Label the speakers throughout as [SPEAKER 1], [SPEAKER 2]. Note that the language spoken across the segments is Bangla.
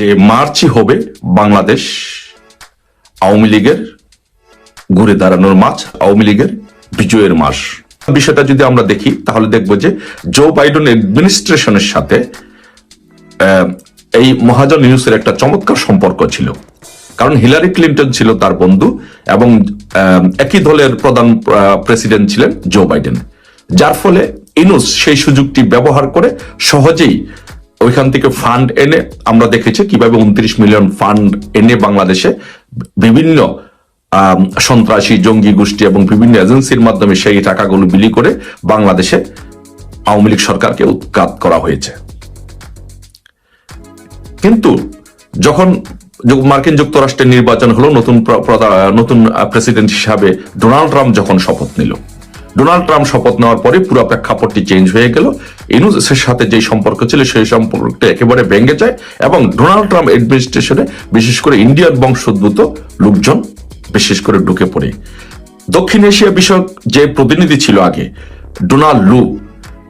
[SPEAKER 1] যে মার্চই হবে বাংলাদেশ আওয়ামী লীগের ঘুরে দাঁড়ানোর মাস আওয়ামী লীগের বিজয়ের মাস। বিষয়টা যদি আমরা দেখি, তাহলে দেখব যে জো বাইডেন অ্যাডমিনিস্ট্রেশনের সাথে এই মহাজন ইউনুসের একটা চমৎকার সম্পর্ক ছিল। কারণ হিলারি ক্লিন্টন ছিল তার বন্ধু এবং একই দলের প্রধান প্রেসিডেন্ট ছিলেন জো বাইডেন যার ফলে ইনুস সেই সুযোগটি ব্যবহার করে সহজেই ওইখান থেকে ফান্ড এনে আমরা দেখেছি কীভাবে উনত্রিশ মিলিয়ন ফান্ড এনে বাংলাদেশে বিভিন্ন সন্ত্রাসী, জঙ্গি গোষ্ঠী এবং বিভিন্ন এজেন্সির মাধ্যমে সেই টাকাগুলো বিলি করে বাংলাদেশে আওয়ামী লীগ সরকারকে উৎখাত করা হয়েছে। কিন্তু যখন মার্কিন যুক্তরাষ্ট্রের নির্বাচন হলো, নতুন নতুন প্রেসিডেন্ট হিসাবে ডোনাল্ড ট্রাম্প যখন শপথ নিল ডোনাল্ড ট্রাম্প শপথ নেওয়ার পরে পুরো প্রেক্ষাপটটি চেঞ্জ হয়ে গেল। ইনুসের সাথে যে সম্পর্ক ছিল, সেই সম্পর্কটা একেবারে ভেঙে যায় এবং ডোনাল্ড ট্রাম্প অ্যাডমিনিস্ট্রেশনে বিশেষ করে ইন্ডিয়ান বংশোদ্ভূত লোকজন বিশেষ করে ঢুকে পড়ে। দক্ষিণ এশিয়া বিষয়ক যে প্রতিনিধি ছিল আগে, ডোনাল্ড লু,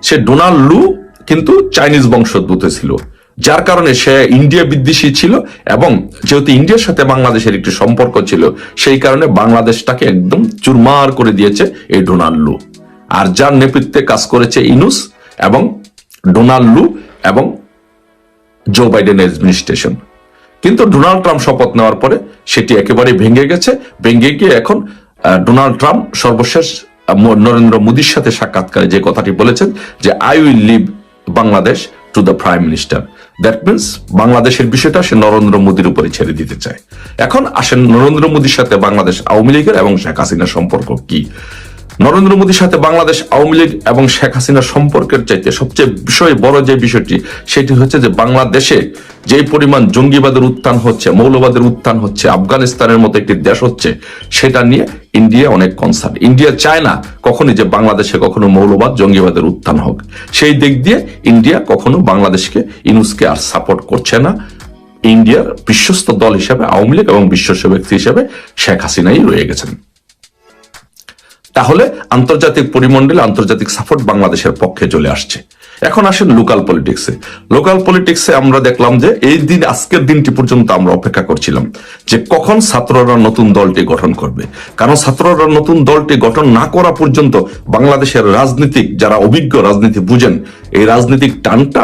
[SPEAKER 1] সে ডোনাল্ড লু কিন্তু চাইনিজ বংশোদ্ভূত ছিল। যার কারণে সে ইন্ডিয়া বিদ্বেষী ছিল এবং যেহেতু ইন্ডিয়ার সাথে বাংলাদেশের একটি সম্পর্ক ছিল, সেই কারণে বাংলাদেশটাকে একদম চুরমার করে দিয়েছে এই ডোনাল্ড। লু আর যার নেতৃত্বে কাজ করেছে ইনুস এবং ডোনাল্ড লু এবং জো বাইডেন অ্যাডমিনিস্ট্রেশন। কিন্তু ডোনাল্ড ট্রাম্প শপথ নেওয়ার পরে সেটি একেবারে ভেঙে গেছে। ভেঙে গিয়ে এখন ডোনাল্ড ট্রাম্প সর্বশেষ নরেন্দ্র মোদীর সাথে সাক্ষাৎকারে যে কথাটি বলেছেন যে I will leave Bangladesh to the prime minister that means বাংলাদেশের বিষয়টা সে নরেন্দ্র মোদীর উপরে ছেড়ে দিতে চায়। এখন আসেন নরেন্দ্র মোদীর সাথে বাংলাদেশ আওয়ামী লীগের এবং শেখ হাসিনার সম্পর্ক কি? নরেন্দ্র মোদীর সাথে বাংলাদেশ আওয়ামী লীগ এবং শেখ হাসিনার সম্পর্কের চাইতে সবচেয়ে বিষয় বড় যে বিষয়টি, সেটি হচ্ছে যে বাংলাদেশে যে পরিমাণ জঙ্গিবাদের উত্থান হচ্ছে, মৌলবাদের উত্থান হচ্ছে, আফগানিস্তানের মতো একটি দেশ হচ্ছে, সেটা নিয়ে ইন্ডিয়া অনেক কনসার্ন ইন্ডিয়া চায় না কখনই যে বাংলাদেশে কখনো মৌলবাদ, জঙ্গিবাদের উত্থান হোক। সেই দিক দিয়ে ইন্ডিয়া কখনো বাংলাদেশকে ইনুসকে আর সাপোর্ট করছে না। ইন্ডিয়ার বিশ্বস্ত দল হিসেবে, আওয়ামী লীগ এবং বিশ্বস্ত ব্যক্তি হিসেবে শেখ হাসিনাই রয়ে গেছেন। তাহলে আন্তর্জাতিক পরিমণ্ডলে আন্তর্জাতিক সাপোর্ট বাংলাদেশের পক্ষে চলে আসছে। এখন আসেন লোকাল পলিটিক্সে লোকাল পলিটিক্সে আমরা দেখলাম যে এই দিন, আজকের দিনটি পর্যন্ত আমরা অপেক্ষা করছিলাম যে কখন ছাত্ররা নতুন দলটি গঠন করবে। কারণ ছাত্ররা নতুন দলটি গঠন না করা পর্যন্ত বাংলাদেশের রাজনীতিক যারা অভিজ্ঞ রাজনীতি বুঝেন, এই রাজনীতিক টানটা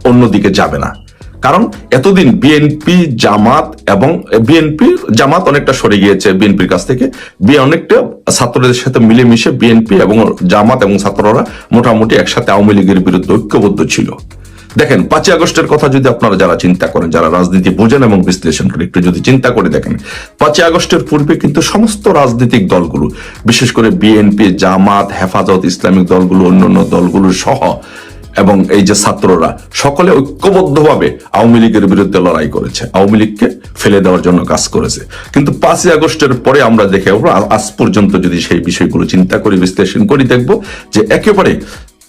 [SPEAKER 1] অন্যদিকে যাবে না। কারণ এতদিন বিএনপি জামাত এবং বিএনপি জামাত অনেকটা সরে গিয়েছে বিএনপির কাছ থেকে। বি অনেকটা ছাত্রদের সাথে মিলেমিশে বিএনপি এবং জামাত এবং ছাত্ররা মোটামুটি একসাথে আওয়ামী লীগের বিরুদ্ধে ঐক্যবদ্ধ ছিল। দেখেন, পাঁচই আগস্টের কথা যদি আপনারা যারা চিন্তা করেন, যারা রাজনীতি বোঝেন এবং বিশ্লেষণ করেন, একটু যদি চিন্তা করে দেখেন, পাঁচই আগস্টের পূর্বে কিন্তু সমস্ত রাজনৈতিক দলগুলো, বিশেষ করে বিএনপি জামাত, হেফাজত, ইসলামিক দলগুলো, অন্যান্য দলগুলো সহ এবং এই যে ছাত্ররা সকলে ঐক্যবদ্ধভাবে আওয়ামী লীগের বিরুদ্ধে লড়াই করেছে। আওয়ামী লীগকে ফেলে দেওয়ার জন্য কাজ করেছে। কিন্তু পাঁচই আগস্টের পরে আমরা দেখে আজ পর্যন্ত যদি সেই বিষয়গুলো চিন্তা করি, বিশ্লেষণ করি, দেখব যে একেবারে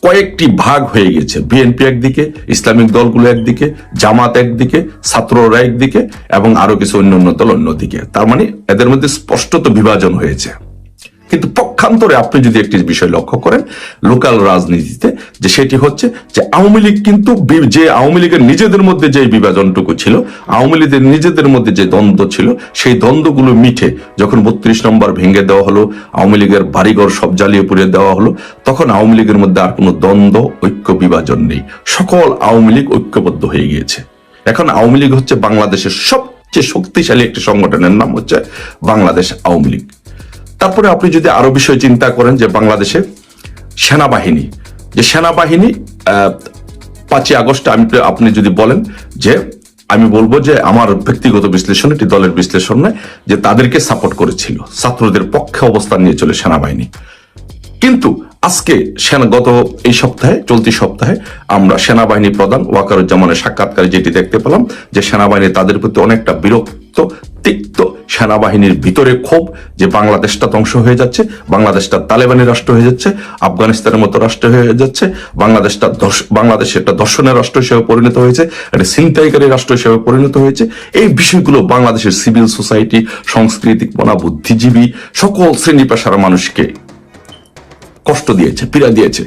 [SPEAKER 1] কয়েকটি ভাগ হয়ে গেছে। বিএনপি একদিকে, ইসলামিক দলগুলো একদিকে, জামাত একদিকে, ছাত্ররা একদিকে, এবং আরও কিছু অন্য অন্য দল অন্যদিকে। তার মানে এদের মধ্যে স্পষ্টত বিভাজন হয়েছে। কিন্তু পক্ষান্তরে আপনি যদি একটি বিষয় লক্ষ্য করেন, লোকাল রাজনীতিতে, যে সেটি হচ্ছে যে আওয়ামী লীগ কিন্তু যে আওয়ামী লীগের নিজেদের মধ্যে যে বিভাজনটুকু ছিল, আওয়ামী লীগের নিজেদের মধ্যে যে দ্বন্দ্ব ছিল, সেই দ্বন্দ্বগুলো মিঠে যখন বত্রিশ নম্বর ভেঙে দেওয়া হলো, আওয়ামী লীগের বাড়িঘর সব জ্বালিয়ে পুড়িয়ে দেওয়া হলো, তখন আওয়ামী লীগের মধ্যে আর কোনো দ্বন্দ্ব, ঐক্য, বিভাজন নেই। সকল আওয়ামী লীগ ঐক্যবদ্ধ হয়ে গিয়েছে। এখন আওয়ামী লীগ হচ্ছে বাংলাদেশের সবচেয়ে শক্তিশালী একটি সংগঠনের নাম হচ্ছে বাংলাদেশ আওয়ামী লীগ। তারপরে আপনি যদি আরও বিষয় চিন্তা করেন যে বাংলাদেশে সেনাবাহিনী, যে সেনাবাহিনী পাঁচই আগস্ট আমি আপনি যদি বলেন যে আমি বলব যে আমার ব্যক্তিগত বিশ্লেষণ এটি দলের বিশ্লেষণ নয়, যে তাদেরকে সাপোর্ট করেছিল, ছাত্রদের পক্ষে অবস্থান নিয়ে চলে সেনাবাহিনী। কিন্তু আজকে সেনা, গত এই সপ্তাহে, চলতি সপ্তাহে আমরা সেনাবাহিনী প্রধান ওয়াকারুজ্জামানের সাক্ষাৎকারে যেটি দেখতে পেলাম যে সেনাবাহিনী তাদের প্রতি অনেকটা বিরক্ত, তিক্ত সেনাবাহিনীর ভিতরে ক্ষোভ যে বাংলাদেশটা ধ্বংস হয়ে যাচ্ছে, বাংলাদেশটা তালেবানি রাষ্ট্র হয়ে যাচ্ছে, আফগানিস্তানের মতো রাষ্ট্র হয়ে যাচ্ছে, বাংলাদেশটা বাংলাদেশ একটা দর্শনের রাষ্ট্র হিসেবে পরিণত হয়েছে, একটা ছিনতাইকারী রাষ্ট্র হিসেবে পরিণত হয়েছে। এই বিষয়গুলো বাংলাদেশের সিভিল সোসাইটি সাংস্কৃতিক মনা বুদ্ধিজীবী সকল শ্রেণি পেশার মানুষকে কষ্ট দিয়েছে, পীড়া দিয়েছে।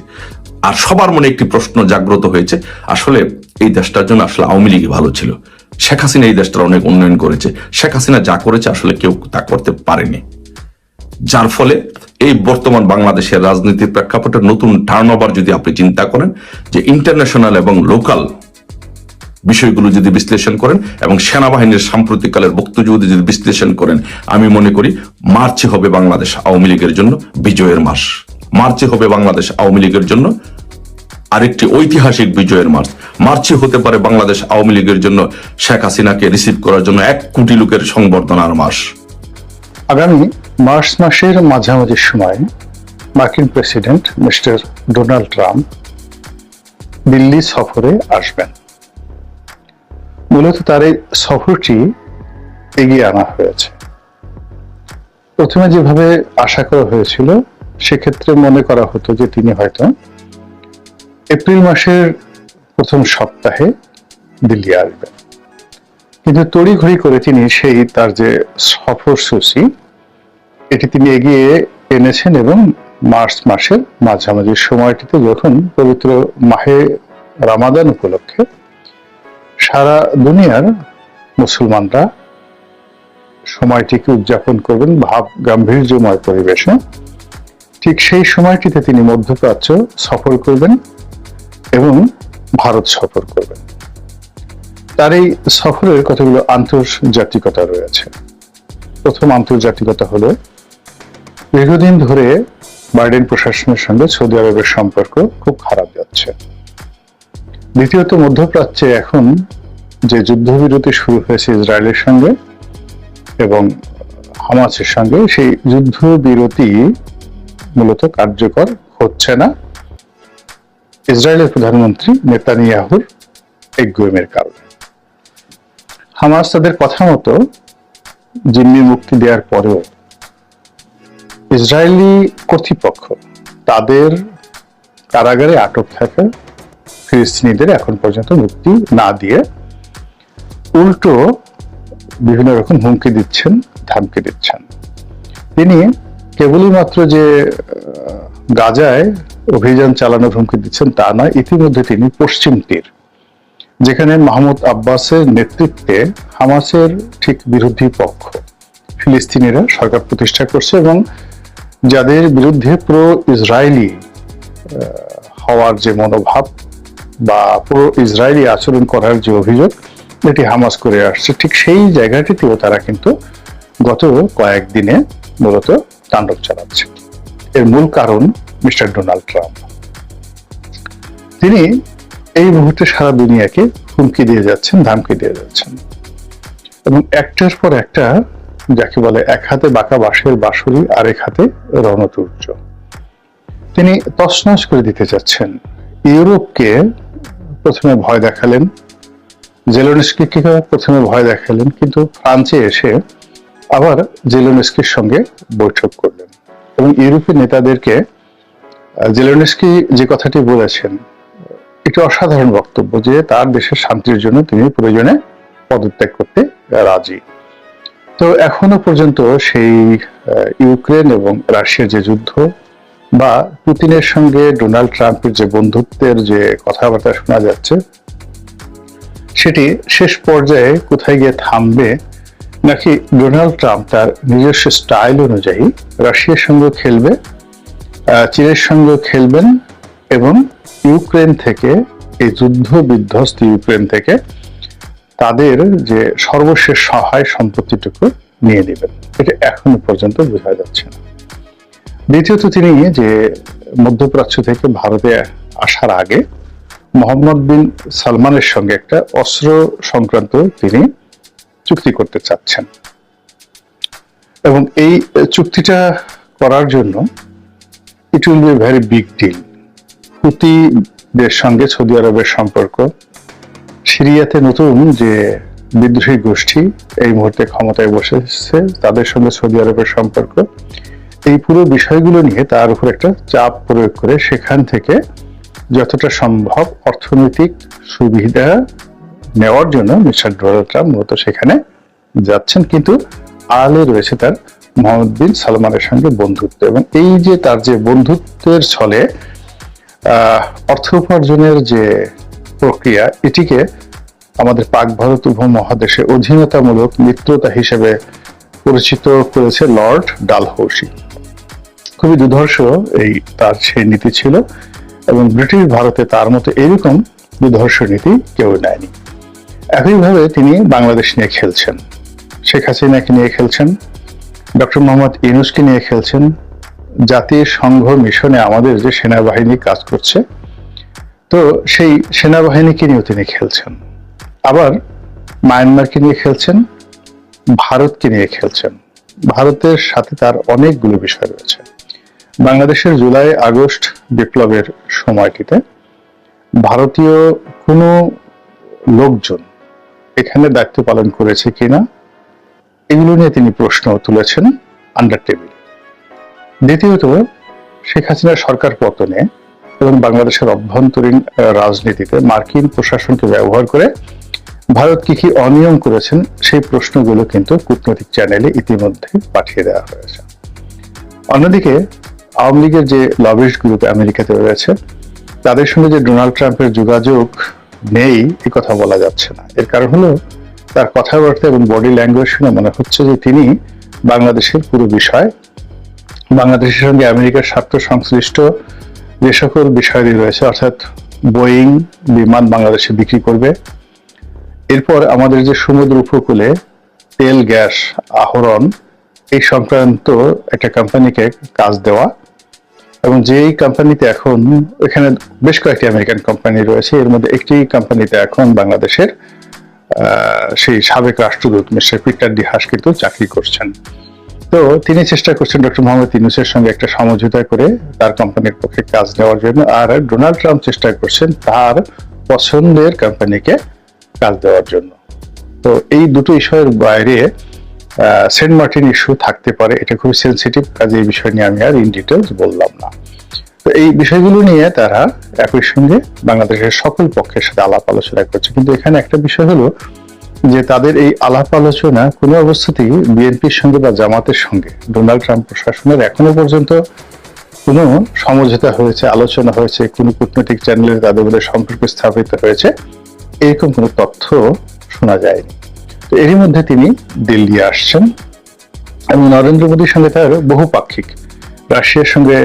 [SPEAKER 1] আর সবার মনে একটি প্রশ্ন জাগ্রত হয়েছে, আসলে এই দেশটার জন্য আসলে আওয়ামী লীগই ভালো ছিল। শেখ হাসিনা এই দেশটার অনেক উন্নয়ন করেছে। শেখ হাসিনা যা করেছে আসলে কেউ তা করতে পারেনি। যার ফলে এই বর্তমান বাংলাদেশের রাজনীতির প্রেক্ষাপটে নতুন টার্ন যদি আপনি চিন্তা করেন, যে ইন্টারন্যাশনাল এবং লোকাল বিষয়গুলো যদি বিশ্লেষণ করেন এবং সেনাবাহিনীর সাম্প্রতিককালের বক্তব্য যদি বিশ্লেষণ করেন, আমি মনে করি মার্চে হবে বাংলাদেশ আওয়ামী লীগের জন্য বিজয়ের মাস। মার্চে হবে বাংলাদেশ আওয়ামী লীগের জন্য আরেকটি ঐতিহাসিক বিজয়ের মাস মার্চে হতে পারে বাংলাদেশ আওয়ামী লীগের জন্য শেখ হাসিনাকে রিসিভ করার জন্য এক কোটি লোকের সংবর্ধনার মাস।
[SPEAKER 2] আগামী মার্চ মাসের মাঝামাঝি সময় মার্কিন president mister Donald Trump Delhi সফরে আসবেন। মূলত তার এই সফরটি এগিয়ে আনা হয়েছে। প্রথমে যেভাবে আশা করা হয়েছিল, সেক্ষেত্রে মনে করা হতো যে তিনি হয়তো এপ্রিল মাসের প্রথম সপ্তাহে দিল্লি আসবেন কিন্তু তড়িঘড়ি করে তিনি সেই তার যে সফরসূচি এটি তিনি এগিয়ে এনেছেন এবং মার্চ মাসের মাঝামাঝি সময়টিতে যখন পবিত্র মাহে রামাদান উপলক্ষে সারা দুনিয়ার মুসলমানরা সময়টিকে উদযাপন করবেন ভাব গাম্ভীর্যময় পরিবেশে, ঠিক সেই সময়টিতে তিনি মধ্যপ্রাচ্য সফর করবেন। এবং ভারত সফর করবেন। তার এই সফরের কতগুলো আন্তর্জাতিকতা রয়েছে। প্রথম আন্তর্জাতিকতা হলো, দীর্ঘদিন ধরে বাইডেন প্রশাসনের সঙ্গে সৌদি আরবের সম্পর্ক খুব খারাপ যাচ্ছে। দ্বিতীয়ত, মধ্যপ্রাচ্যে এখন যে যুদ্ধবিরতি শুরু হয়েছে ইসরায়েলের সঙ্গে এবং হামাসের সঙ্গে, সেই যুদ্ধবিরতি মূলত কার্যকর হচ্ছে না। ইসরায়েলের প্রধানমন্ত্রী নেতানিয়াহুর এগ্রোমের কারণে। হামাস তাদের কথা মতো জিম্মি মুক্তি দেওয়ার পরেও ইসরায়েলি কর্তৃপক্ষ তাদের কারাগারে আটক থাকা ফিলিস্তিনিদের এখন পর্যন্ত মুক্তি না দিয়ে উল্টো বিভিন্ন রকম হুমকি দিচ্ছেন, ধামকি দিচ্ছেন। তিনি কেবলই মাত্র যে গাজায় অভিযান চালানোর হুমকি দিচ্ছেন তা না, ইতিমধ্যে তিনি পশ্চিম তীর, যেখানে মাহমুদ আব্বাসের নেতৃত্বে হামাসের ঠিক বিরোধী পক্ষ, ফিলিস্তিনিরা সরকার প্রতিষ্ঠা করছে এবং যাদের বিরুদ্ধে প্রো ইসরায়েলি হওয়ার যে মনোভাব বা প্রো ইসরায়েলি আচরণ করার যে অভিযোগ, এটি হামাস করে আসছে। ঠিক সেই জায়গাটিতেও তারা কিন্তু গত কয়েকদিনে মূলত তাণ্ডব চালাচ্ছে। এর মূল কারণ মিস্টার ডোনাল্ড ট্রাম্প। তিনি এই মুহূর্তে সারা দুনিয়াকে হুমকি দিয়ে যাচ্ছেন, ধামকি দিয়ে যাচ্ছেন। এবং একটার পর একটা যাকে বলে এক হাতে বাঁকা বাঁশের বাঁশুরি আর এক হাতে রণতুর্য। তিনি তছনছ করে দিতে চাচ্ছেন। ইউরোপকে প্রথমে ভয় দেখালেন, জেলোনেস্কিকে প্রথমে ভয় দেখালেন, কিন্তু ফ্রান্সে এসে আবার জেলোনেস্কির সঙ্গে বৈঠক করলেন। এবং ইউরোপের নেতাদেরকে জেলোনেস্কি যে কথাটি বলেছেন, একটি অসাধারণ বক্তব্য যে তার দেশের শান্তির জন্য তিনি প্রয়োজনে পদত্যাগ করতে রাজি। তো এখনও পর্যন্ত সেই ইউক্রেন এবং রাশিয়ার যে যুদ্ধ বা পুতিনের সঙ্গে ডোনাল্ড ট্রাম্পের যে বন্ধুত্বের যে কথাবার্তা শোনা যাচ্ছে, সেটি শেষ পর্যায়ে কোথায় গিয়ে থামবে নাকি ডোনাল্ড ট্রাম্প তার নিজস্ব স্টাইল অনুযায়ী রাশিয়ার সঙ্গে খেলবে চীনের সঙ্গে খেলবেন এবং ইউক্রেন থেকে, এই যুদ্ধ বিধ্বস্ত ইউক্রেন থেকে তাদের যে সর্বশেষ সহায় সম্পত্তিটুকু নিয়ে নেবেন। এটা এখনও পর্যন্ত বোঝা যাচ্ছে না। দ্বিতীয়ত তিনি যে মধ্যপ্রাচ্য থেকে ভারতে আসার আগে মোহাম্মদ বিন সালমানের সঙ্গে একটা অস্ত্র সংক্রান্ত তিনি চুক্তি করতে চাচ্ছেন। এবং এই চুক্তিটা করার জন্য it will be very big deal হুতিদের সঙ্গে সৌদি আরবের সম্পর্ক, সিরিয়াতে নতুন যে বিদ্রোহী গোষ্ঠী এই মুহূর্তে ক্ষমতায় বসেছে, তাদের সঙ্গে সৌদি আরবের সম্পর্ক, এই পুরো বিষয়গুলো নিয়ে তার উপর একটা চাপ প্রয়োগ করে সেখান থেকে যতটা সম্ভব অর্থনৈতিক সুবিধা নেওয়ার জন্য মিস্টার ডোনাল্ড ট্রাম্প মূলত সেখানে যাচ্ছেন, কিন্তু আড়ালে রয়েছে তার মোহাম্মদ বিন সালমানের সঙ্গে বন্ধুত্ব। এবং এই যে তার যে বন্ধুত্বের ছলে অর্থ উপার্জনের যে প্রক্রিয়া, এটিকে আমাদের পাক ভারত উপমহাদেশে অধীনতামূলক মিত্রতা হিসেবে পরিচিত করেছে লর্ড ডালহৌসি। খুবই দুর্ধর্ষ এই তার সেই নীতি ছিল, এবং ব্রিটিশ ভারতে তার মতো এরকম দুর্ধর্ষ নীতি কেউ নেয়নি। একইভাবে তিনি বাংলাদেশ নিয়ে খেলছেন। শেখ হাসিনাকে নিয়ে খেলছেন, ডক্টর মোহাম্মদ ইউনুসকে নিয়ে খেলছেন, জাতীয় সংঘ মিশনে আমাদের যে সেনাবাহিনী কাজ করছে, তো সেই সেনাবাহিনীকে নিয়েও তিনি খেলছেন। আবার মায়ানমারকে নিয়ে খেলছেন, ভারতকে নিয়ে খেলছেন। ভারতের সাথে তার অনেকগুলো বিষয় রয়েছে। বাংলাদেশের জুলাই আগস্ট বিপ্লবের সময়টিতে ভারতীয় কোনো লোকজন এখানে দায়িত্ব পালন করেছে কিনা, এগুলো নিয়ে তিনি প্রশ্ন তুলেছেন আন্ডার টেবিল দ্বিতীয়ত, শেখ হাসিনার সরকার পতনে এবং বাংলাদেশের অভ্যন্তরীণ রাজনীতিতে মার্কিন প্রশাসনকে ব্যবহার করে ভারত কি কি অনিয়ম করেছেন, সেই প্রশ্নগুলো কিন্তু কূটনৈতিক চ্যানেলে ইতিমধ্যে পাঠিয়ে দেওয়া হয়েছে। অন্যদিকে, আওয়ামী লীগের যে লবিস্ট গ্রুপ আমেরিকাতে রয়েছে, তাদের সঙ্গে যে ডোনাল্ড ট্রাম্পের যোগাযোগ নেই, এ কথা বলা যাচ্ছে না। এর কারণ হলো, তার কথাবার্তা এবং বডি ল্যাঙ্গুয়েজ শুনে মনে হচ্ছে যে তিনি বাংলাদেশের পুরো বিষয়, বাংলাদেশের সঙ্গে আমেরিকার স্বার্থ সংশ্লিষ্ট যে সকল বিষয়াদি রয়েছে, অর্থাৎ বোয়িং বিমান বাংলাদেশে বিক্রি করবে। এরপর আমাদের যে সমুদ্র উপকূলে তেল, গ্যাস, আহরণ, এই সংক্রান্ত একটা কোম্পানিকে কাজ দেওয়া এবং যেই কোম্পানিতে এখন এখানে বেশ কয়েকটি আমেরিকান কোম্পানি রয়েছে, এর মধ্যে একটি কোম্পানিতে এখন বাংলাদেশের সেই সাবেক রাষ্ট্রদূত মিস্টার পিটার ডি হাস কিন্তু চাকরি করছেন। তো তিনি চেষ্টা করছেন ডক্টর মোহাম্মদ ইউনুসের সঙ্গে একটা সমঝোতা করে তার কোম্পানির পক্ষে কাজ নেওয়ার জন্য, আর ডোনাল্ড ট্রাম্প চেষ্টা করছেন তার পছন্দের কোম্পানিকে কাজ দেওয়ার জন্য। তো এই দুটো ইস্যুর বাইরে সেন্ট মার্টিন ইস্যু থাকতে পারে, এটা খুবই সেন্সিটিভ কাজে এই বিষয় নিয়ে আমি আর ইন ডিটেলস বললাম না। তো এই বিষয়গুলো নিয়ে তারা একই সঙ্গে বাংলাদেশের সকল পক্ষের সাথে আলাপ আলোচনা করছে। কিন্তু এখানে একটা বিষয় হলো যে তাদের এই আলাপ আলোচনা কোনো অবস্থাতেই বিএনপির সঙ্গে বা জামাতের সঙ্গে, ডোনাল্ড ট্রাম্প প্রশাসনের এখনও পর্যন্ত কোনো সমঝোতা হয়েছে, আলোচনা হয়েছে, কোনো কূটনৈতিক চ্যানেলে তাদের মধ্যে সম্পর্ক স্থাপিত হয়েছে, এরকম কোনো তথ্য শোনা যায়নি। তো এরই মধ্যে তিনি দিল্লি আসছেন এবং নরেন্দ্র মোদীর সঙ্গে তার বহুপাক্ষিক। রাশিয়ার সঙ্গে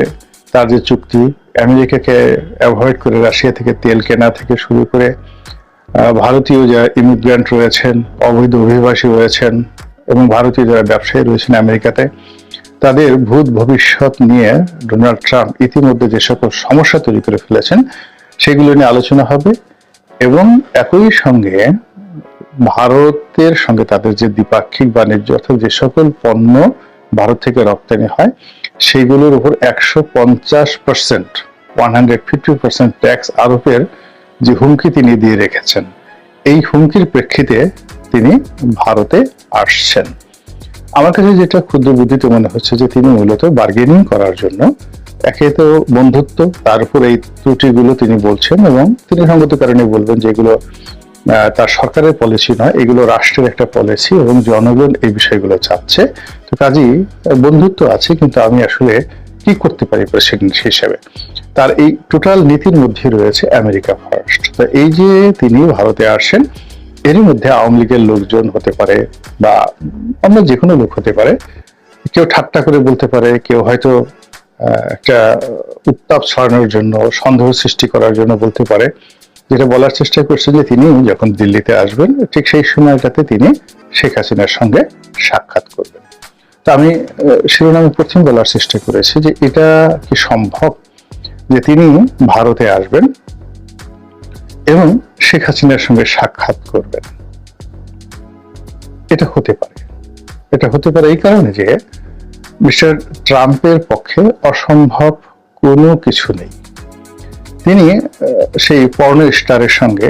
[SPEAKER 2] তার যে চুক্তি, আমেরিকাকে অ্যাভয়েড করে রাশিয়া থেকে তেল কেনা থেকে শুরু করে ভারতীয় যারা ইমিগ্রেন্ট রয়েছেন, অবৈধ অভিবাসী রয়েছেন এবং ভারতীয় যারা ব্যবসায়ী রয়েছেন আমেরিকাতে, তাদের ভূত ভবিষ্যৎ নিয়ে ডোনাল্ড ট্রাম্প ইতিমধ্যে যে সকল সমস্যা তৈরি করে ফেলেছেন, সেগুলো নিয়ে আলোচনা হবে এবং একই সঙ্গে ভারতের সঙ্গে তাদের যে দ্বিপাক্ষিক বাণিজ্য অর্থাৎ যে সকল পণ্য ভারত থেকে রপ্তানি হয় সেগুলোর উপর একশো পঞ্চাশ percent one hundred fifty percent tax আরোপের যে হুমকি তিনি দিয়ে রেখেছেন। এই হুমকির প্রেক্ষিতে তিনি ভারতে আসছেন। আমার কাছে যেটা ক্ষুদ্র বুদ্ধিতে মনে হচ্ছে যে তিনি মূলত বার্গেনিং করার জন্য একে তো বন্ধুত্ব তার উপর এই ত্রুটিগুলো তিনি বলছেন এবং তিনি সঙ্গত কারণে বলবেন যে এগুলো আহ, তার সরকারের পলিসি নয়, এগুলো রাষ্ট্রের একটা পলিসি এবং জনগণ এই বিষয়গুলো চাচ্ছে। তো কাজেই বন্ধুত্ব আছে, কিন্তু আমি আসলে কি করতে পারি প্রেসিডেন্ট হিসেবে? তার এই টোটাল নীতির মধ্যে রয়েছে আমেরিকা ফার্স্ট তো এই যে তিনি ভারতে আসেন, এরই মধ্যে আওয়ামী লীগের লোকজন হতে পারে বা অন্য যে কোনো লোক হতে পারে, কেউ ঠাট্টা করে বলতে পারে, কেউ হয়তো একটা উত্তাপ ছড়ানোর জন্য, সন্দেহ সৃষ্টি করার জন্য বলতে পারে। যেটা বলার চেষ্টা করছেন যে তিনি যখন দিল্লিতে আসবেন, ঠিক সেই সময়টাতে তিনি শেখ হাসিনার সঙ্গে সাক্ষাৎ করবেন। তো আমি শিরোনামে প্রথম বলার চেষ্টা করেছি যে এটা কি সম্ভব যে তিনি ভারতে আসবেন এবং শেখ হাসিনার সঙ্গে সাক্ষাৎ করবেন? এটা হতে পারে। এটা হতে পারে এই কারণে যে মিস্টার ট্রাম্পের পক্ষে অসম্ভব কোনো কিছু নেই। তিনি সেই পর্ণ স্টারের সঙ্গে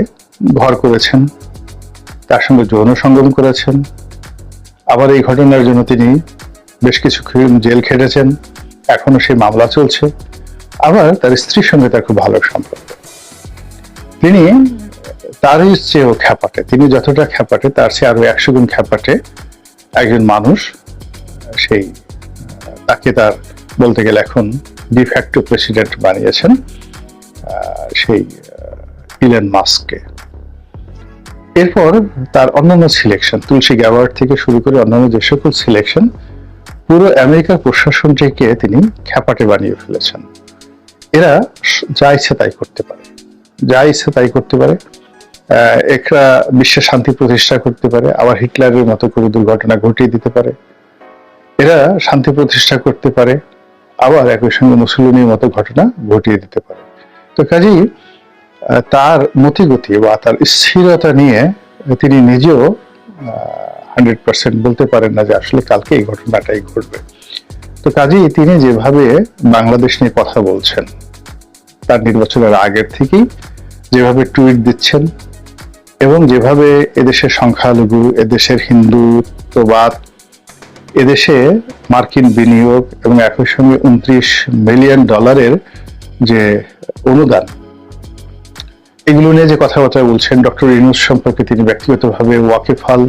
[SPEAKER 2] ঘর করেছেন, তার সঙ্গে যৌন সঙ্গম করেছেন। আবার এই ঘটনার জন্য তিনি বেশ কিছু জেল খেটেছেন। এখনও সেই মামলা চলছে। আবার তার স্ত্রীর সঙ্গে তার খুব ভালো সম্পর্ক। তিনি তারই চেয়েও খ্যাপাটে, তিনি যতটা খ্যাপাটে, তার চেয়ে আরও একশো গুণ খ্যাপাটে একজন মানুষ। সেই তাকে তার বলতে গেলে এখন ডিফ্যাক্টো প্রেসিডেন্ট বানিয়েছেন। সেই ইলেন মাস্ককে এরপর তার অন্যান্য সিলেকশন তুলসী গ্যাওয়ার্ড থেকে শুরু করে অন্যান্য যে সকল সিলেকশন পুরো আমেরিকার প্রশাসনটিকে তিনি খ্যাপাটে বানিয়ে ফেলেছেন। এরা যা ইচ্ছে তাই করতে পারে। যা ইচ্ছে তাই করতে পারে। এরা বিশ্বে শান্তি প্রতিষ্ঠা করতে পারে, আবার হিটলারের মতো করে দুর্ঘটনা ঘটিয়ে দিতে পারে। এরা শান্তি প্রতিষ্ঠা করতে পারে, আবার একই সঙ্গে মুসলিমের মতো ঘটনা ঘটিয়ে দিতে পারে। তো কাজেই তার মতিগতি বা তার স্থিরতা নিয়ে তিনি নিজেও হান্ড্রেড পার্সেন্ট বলতে পারেন না যে আসলে কালকে এই ঘটনাটাই ঘটবে। তো কাজেই তিনি যেভাবে বাংলাদেশ নিয়ে কথা বলছেন, তার নির্বাচনের আগের থেকেই যেভাবে টুইট দিচ্ছেন এবং যেভাবে এদেশের সংখ্যালঘু, এদেশের হিন্দুত্ববাদ এদেশে মার্কিন বিনিয়োগ এবং একই সঙ্গে উনত্রিশ মিলিয়ন ডলারের যে অনুদান। এগুলো নিয়ে যে কথাবার্তা বলছেন ডক্টর ইনুস সম্পর্কে তিনি ব্যক্তিগতভাবে ওয়াকিফাল